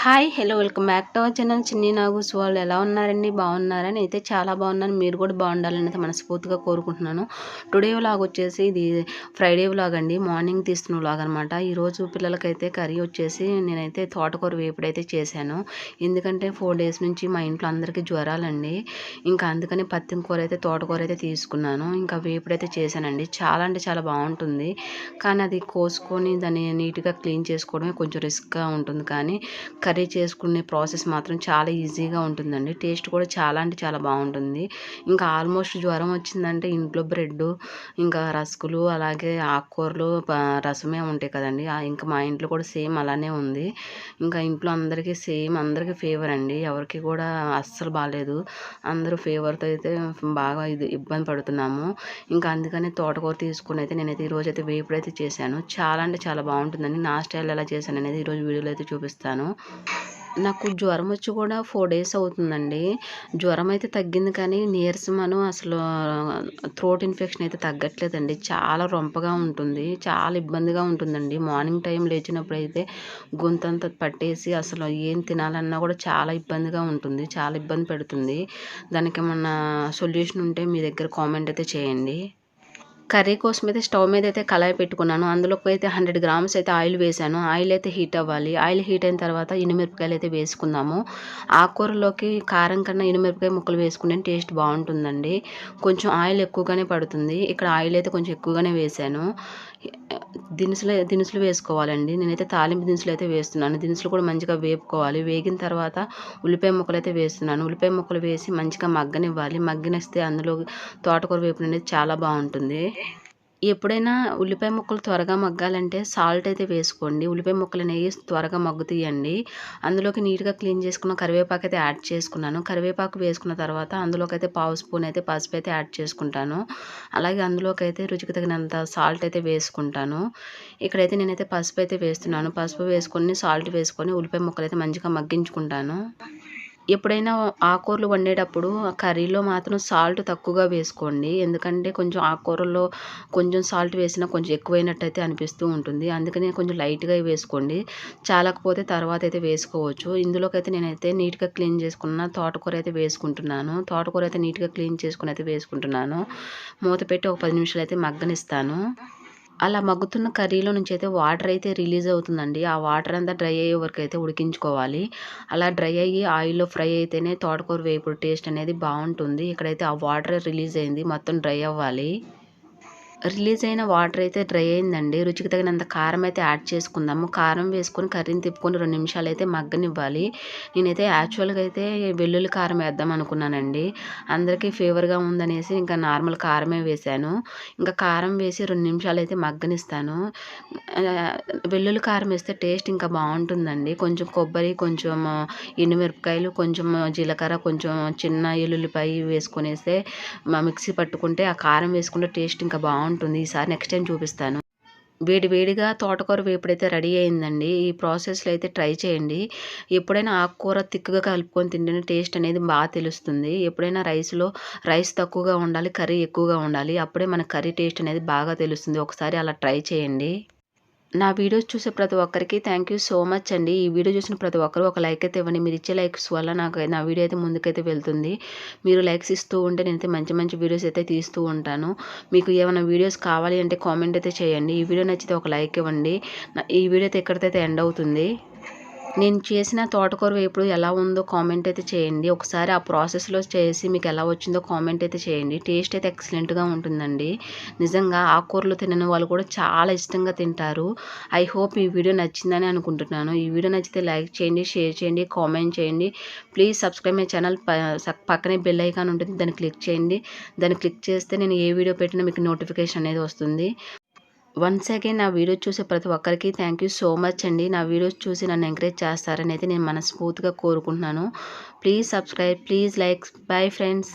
Hi hello welcome back to our channel. చిన్ని నాగూస్ వాళ్ళు ఎలా ఉన్నారండి? బాగున్నారని అయితే చాలా బాగున్నాను. మీరు కూడా బాగుండాలని అయితే మనస్ఫూర్తిగా కోరుకుంటున్నాను. టుడే వ్లాగ్ వచ్చేసి ఇది ఫ్రైడే వ్లాగ్ అండి. మార్నింగ్ తీస్తున్న వ్లాగ్ అనమాట ఈరోజు పిల్లలకైతే కర్రీ వచ్చేసి నేనైతే తోటకూర వేపుడు అయితే చేశాను. ఎందుకంటే ఫోర్ డేస్ నుంచి మా ఇంట్లో అందరికీ జ్వరాలండి. ఇంకా అందుకని పత్తిన కూర అయితే తోటకూర అయితే తీసుకున్నాను. ఇంకా వేపుడైతే చేశానండి. చాలా అంటే చాలా బాగుంటుంది. కానీ అది కోసుకొని దాన్ని నీట్గా క్లీన్ చేసుకోవడమే కొంచెం రిస్క్గా ఉంటుంది. కానీ కర్రీ చేసుకునే ప్రాసెస్ మాత్రం చాలా ఈజీగా ఉంటుందండి. టేస్ట్ కూడా చాలా అంటే చాలా బాగుంటుంది. ఇంకా ఆల్మోస్ట్ జ్వరం వచ్చిందంటే ఇంట్లో బ్రెడ్ ఇంకా రస్కులు అలాగే ఆకుకూరలు రసమే ఉంటాయి కదండి. ఇంకా మా ఇంట్లో కూడా సేమ్ అలానే ఉంది. ఇంకా ఇంట్లో అందరికీ సేమ్ అందరికీ ఫేవర్ అండి. ఎవరికి కూడా అస్సలు బాగాలేదు అందరూ ఫేవర్తో అయితే బాగా ఇది ఇబ్బంది పడుతున్నాము. ఇంకా అందుకని తోటకూర తీసుకుని అయితే నేనైతే ఈరోజు అయితే వేపుడు అయితే చేశాను. చాలా అంటే చాలా బాగుంటుందండి. నా స్టైల్ ఎలా చేశాను అనేది ఈరోజు వీడియోలో అయితే చూపిస్తాను. నాకు జ్వరం వచ్చి కూడా ఫోర్ డేస్ అవుతుందండి. జ్వరం అయితే తగ్గింది కానీ నీరసమను అసలు థ్రోట్ ఇన్ఫెక్షన్ అయితే తగ్గట్లేదండి. చాలా రొంపగా ఉంటుంది. చాలా ఇబ్బందిగా ఉంటుందండి. మార్నింగ్ టైం లేచినప్పుడు అయితే గొంతంతా పట్టేసి అసలు ఏం తినాలన్నా కూడా చాలా ఇబ్బందిగా ఉంటుంది. చాలా ఇబ్బంది పెడుతుంది. దానికి ఏమన్నా సొల్యూషన్ ఉంటే మీ దగ్గర కామెంట్ అయితే చేయండి. కర్రీ కోసం అయితే స్టవ్ మీద అయితే కళాయి పెట్టుకున్నాను. అందులోకి అయితే హండ్రెడ్ గ్రామ్స్ అయితే ఆయిల్ వేసాను ఆయిల్ అయితే హీట్ అవ్వాలి. ఆయిల్ హీట్ అయిన తర్వాత ఇనుమిరపకాయలు అయితే వేసుకుందాము. ఆకుకూరలోకి కారం కన్నా ఇనుమిరపకాయ ముక్కలు వేసుకుంటే టేస్ట్ బాగుంటుందండి. కొంచెం ఆయిల్ ఎక్కువగానే పడుతుంది. ఇక్కడ ఆయిల్ అయితే కొంచెం ఎక్కువగానే వేసాను దినుసులు దినుసులు వేసుకోవాలండి. నేనైతే తాలింపు దినుసులు అయితే వేస్తున్నాను. దినుసులు కూడా మంచిగా వేపుకోవాలి. వేగిన తర్వాత ఉల్లిపాయ ముక్కలు అయితే వేస్తున్నాను. ఉల్లిపాయ ముక్కలు వేసి మంచిగా మగ్గనివ్వాలి. మగ్గనిస్తే అందులో తోటకూర వేపుడు అనేది చాలా బాగుంటుంది. ఎప్పుడైనా ఉల్లిపాయ ముక్కలు త్వరగా మగ్గాలంటే సాల్ట్ అయితే వేసుకోండి. ఉల్లిపాయ ముక్కలు అనేవి త్వరగా మగ్గుతాయండి. అందులోకి నీట్గా క్లీన్ చేసుకున్న కరివేపాకు అయితే యాడ్ చేసుకున్నాను. కరివేపాకు వేసుకున్న తర్వాత అందులోకి అయితే పావు స్పూన్ అయితే పసుపు అయితే యాడ్ చేసుకుంటాను. అలాగే అందులోకి అయితే రుచికి తగినంత సాల్ట్ అయితే వేసుకుంటాను. ఇక్కడైతే నేనైతే పసుపు అయితే వేస్తున్నాను. పసుపు వేసుకొని సాల్ట్ వేసుకొని ఉల్లిపాయ ముక్కలు అయితే మంచిగా మగ్గించుకుంటాను. ఎప్పుడైనా ఆకుకూరలు వండేటప్పుడు కర్రీలో మాత్రం సాల్ట్ తక్కువగా వేసుకోండి. ఎందుకంటే కొంచెం ఆకుకూరల్లో కొంచెం సాల్ట్ వేసినా కొంచెం ఎక్కువైనట్టయితే అనిపిస్తూ ఉంటుంది. అందుకని కొంచెం లైట్గా వేసుకోండి. చాలకపోతే తర్వాత అయితే వేసుకోవచ్చు. ఇందులోకైతే నేనైతే నీట్గా క్లీన్ చేసుకున్న తోటకూర అయితే వేసుకుంటున్నాను. తోటకూర అయితే నీట్గా క్లీన్ చేసుకుని అయితే వేసుకుంటున్నాను. మూత పెట్టి ఒక పది నిమిషాలు అయితే మగ్గనిస్తాను. అలా మగ్గుతున్న కర్రీలో నుంచి అయితే వాటర్ అయితే రిలీజ్ అవుతుందండి. ఆ వాటర్ అంతా డ్రై అయ్యే వరకు అయితే ఉడికించుకోవాలి. అలా డ్రై అయ్యి ఆయిల్లో ఫ్రై అయితేనే తోటకూర వేపుడు టేస్ట్ అనేది బాగుంటుంది. ఇక్కడైతే ఆ వాటర్ రిలీజ్ అయింది. మొత్తం డ్రై అవ్వాలి. రిలీజ్ అయిన వాటర్ అయితే డ్రై అయిందండి. రుచికి తగినంత కారం అయితే యాడ్ చేసుకుందాము. కారం వేసుకొని కర్రీని తిప్పుకొని రెండు నిమిషాలు అయితే మగ్గనివ్వాలి. నేనైతే యాక్చువల్గా అయితే వెల్లుల్లి కారం వేద్దాం అనుకున్నానండి. అందరికీ ఫేవర్గా ఉందనేసి ఇంకా నార్మల్ కారమే వేశాను. ఇంకా కారం వేసి రెండు నిమిషాలు అయితే మగ్గనిస్తాను వెల్లుల్లి కారం వేస్తే టేస్ట్ ఇంకా బాగుంటుందండి. కొంచెం కొబ్బరి కొంచెం ఎండుమిరపకాయలు కొంచెం జీలకర్ర కొంచెం చిన్న ఎల్లుల్లిపాయ వేసుకొనేస్తే మిక్సీ పట్టుకుంటే ఆ కారం వేసుకుంటే టేస్ట్ ఇంకా బాగుంటుంది. బాగుంటుంది. ఈసారి నెక్స్ట్ టైం చూపిస్తాను. వేడి వేడిగా తోటకూర వేపుడైతే రెడీ అయిందండి. ఈ ప్రాసెస్లో అయితే ట్రై చేయండి. ఎప్పుడైనా ఆకుకూర తిక్కుగా కలుపుకొని తింటే టేస్ట్ అనేది బాగా తెలుస్తుంది. ఎప్పుడైనా రైస్లో రైస్ తక్కువగా ఉండాలి కర్రీ ఎక్కువగా ఉండాలి అప్పుడే మన కర్రీ టేస్ట్ అనేది బాగా తెలుస్తుంది. ఒకసారి అలా ట్రై చేయండి. నా వీడియోస్ చూసే ప్రతి ఒక్కరికి థ్యాంక్ యూ సో మచ్ అండి. ఈ వీడియో చూసిన ప్రతి ఒక్కరు ఒక లైక్ అయితే ఇవ్వండి. మీరు ఇచ్చే లైక్స్ వల్ల నాకు నా వీడియో అయితే ముందుకైతే వెళ్తుంది. మీరు లైక్స్ ఇస్తూ ఉంటే నేనైతే మంచి మంచి వీడియోస్ అయితే తీస్తూ ఉంటాను. మీకు ఏమైనా వీడియోస్ కావాలి అంటే కామెంట్ అయితే చేయండి. ఈ వీడియో నచ్చితే ఒక లైక్ ఇవ్వండి. ఈ వీడియో అయితే ఎక్కడికైతే ఎండ్ అవుతుంది? నేను చేసిన తోటకూర వేపుడు ఎలా ఉందో కామెంట్ అయితే చేయండి. ఒకసారి ఆ ప్రాసెస్లో చేసి మీకు ఎలా వచ్చిందో కామెంట్ అయితే చేయండి. టేస్ట్ అయితే ఎక్సలెంట్గా ఉంటుందండి. నిజంగా ఆకుకూరలు తినని వాళ్ళు కూడా చాలా ఇష్టంగా తింటారు. ఐ హోప్ ఈ వీడియో నచ్చిందని అనుకుంటున్నాను. ఈ వీడియో నచ్చితే లైక్ చేయండి షేర్ చేయండి కామెంట్ చేయండి. ప్లీజ్ సబ్స్క్రైబ్ మై ఛానల్ పక్కనే బెల్ ఐకాన్ ఉంటుంది. దాన్ని క్లిక్ చేయండి. దాన్ని క్లిక్ చేస్తే నేను ఏ వీడియో పెట్టినా మీకు నోటిఫికేషన్ అనేది వస్తుంది. వన్స్ అగైన్ నా వీడియో చూసే ప్రతి ఒక్కరికి థ్యాంక్ యూ సో మచ్ అండి. నా వీడియోస్ చూసి నన్ను ఎంకరేజ్ చేస్తారని అయితే నేను మనస్ఫూర్తిగా కోరుకుంటున్నాను. Please subscribe please like bye friends.